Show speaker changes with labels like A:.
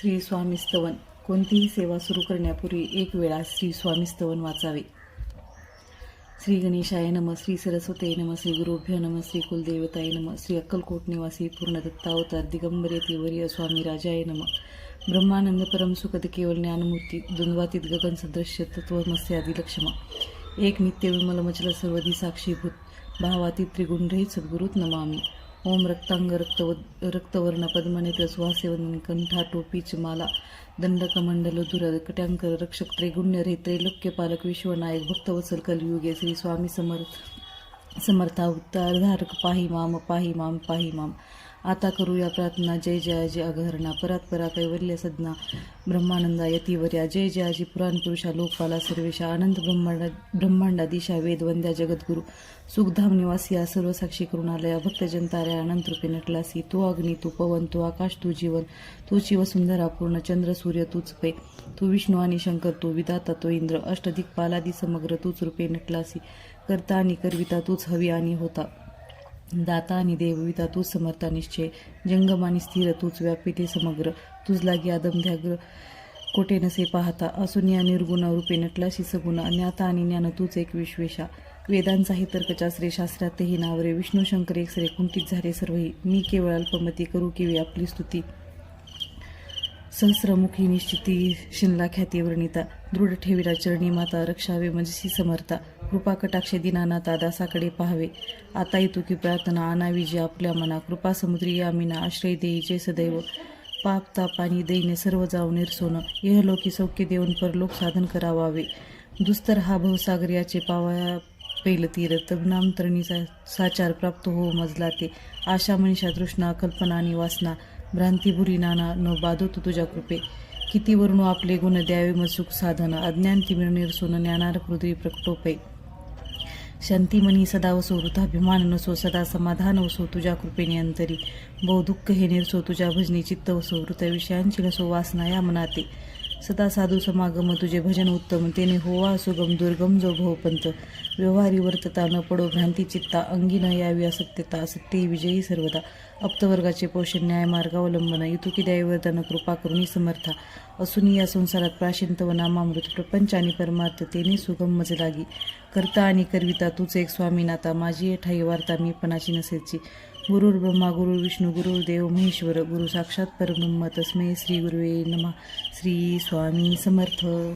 A: श्री स्वामी स्तवन. कोणतीही सेवा सुरू करण्यापूर्वी एक वेळा श्री स्वामी स्तवन वाचावे. श्री गणेशाय नम श्री सरस्वते नम श्री गुरुभ्य नम श्री कुलदेवताय नम श्री अक्कलकोट निवासी पूर्णदत्तावतार दिगंबरे येतीवर्य स्वामी राजाय नम. ब्रह्मानंद परम सुखद केवल ज्ञानमूर्ती द्वंद्वातीत गगन सदृश्य तत्वमस्यादी लक्ष्म. एक नित्य विमलमचल सर्वधी साक्षीभूत भावातीत त्रिगुणरहित सद्गुरुत नमामी. ओम रक्तांग रक्त रक्तवर्ण पद्मनेत्र सुहासेवन कंठा टोपीच माला दंडकमंडल दुर कट्यांकर रक्षक त्रैगुण्य रे त्रैलोक्य पालक विश्वनायक भक्तवत्सल कलयुगे श्री स्वामी समर्थ समर्था उत्तारधारक पाही माम पाही माम पाही माम. आता करूया प्रार्थना. जय जयाजी अघहरणा परात परा कैवल्य सदना ब्रह्मानंदा यतिवर्या जय जयाजी पुराण पुरुषा लोकपाला सर्वेशा. अनंत ब्रह्मांडा ब्रह्मांडा दिशा वेदवंद्या जगद्गुरु. सुखधाम निवासी सर्व साक्षी करुणालया भक्त ताऱ्या अनंत रूपे नटलासी. तू अग्नी तू पवन तू आकाश तू जीवन. तू शिवसुंदरा पूर्ण चंद्र सूर्य तूच पै. तू विष्णू आणि शंकर तू विधाता तो इंद्र. अष्टदिक्पालादी समग्र तूच रूपे नटलासी. करता आणि करविता तूच हवी आणि होता. दाता आणि देवविता तूच समर्था निश्चय. जंगम आणि स्थिर तूच व्यापिते समग्र. तुझ लागी आदमध्याग्र कोठे नसे पाहता? असून या निर्गुण रूपे नटलाशी सगुण. ज्ञाता आणि ज्ञान तूच एक विश्वेशा. वेदांचाही तर्कशास्त्रे शास्त्रातही नावरे. विष्णू शंकर एक सरे कुंठित झाले सर्वही. मी केवळ अल्पमती करू केवी आपली स्तुती. सहस्रमुखी निश्चिती शिनला ख्याती वर्णिता. दृढ ठेवीला चरणी माता रक्षावे मजसी समर्था. कृपा कटाक्षे दिनानाथा दासाकडे पाहावे. आता येतो की प्रार्थना आणावी जी आपल्या मना कृपा समुद्री यामिना आश्रय देईचे सदैव. पाप ताप आणि दैन्य सर्व जाऊ निरसोन इहलोकी सौख्य देऊन परलोक साधन करावावे. दुस्तर हा भवसागर याचे पावा पैल तीर तगनाम तरणीचा साचार प्राप्त हो मजला ते आशा मनीषा तृष्णा कल्पना आणि वासना. भ्रांतीभुरी नाना न बाधो तू तुझ्या कृपे. किती वर्णू आपले गुण द्यावे मग सुख साधन. अज्ञान तिमिर निर्सून ज्ञानार हृदय प्रकटोपे. शांतिमनी सदा वसो वृथाभिमान नसो सदा समाधान वसो तुझ्या कृपेने अंतरी बहु दुःख हे निरसो तुझ्या भजनी चित्त वसो वृत विषयांची नसो वासना या मनाते सदा साधू समागम तुझे भजन उत्तम तेने होवा सुगम दुर्गम जो भवपंत व्यवहारी वर्तता न पडो भ्रांती चित्ता अंगी न यावी असत्यता असत्य विजयी सर्वदा. अप्तवर्गाचे पोषण न्याय मार्गावलंबन युतुकी दैवदन कृपा करुणी समर्था. असून या संसारात प्राशिंत व नामामृत प्रपंच आणि परमार्थ तेने सुगम मज लागी. करता आणि करविता तूच एक स्वामीनाथा माझी ठाई वार्ता मी पणाची नसेची. गुरुर् ब्रह्मा गुरु विष्णू महेश्वर गुरु साक्षात परब्रह्म. तस्मै श्री गुरुवे नमः. श्री स्वामी समर्थ.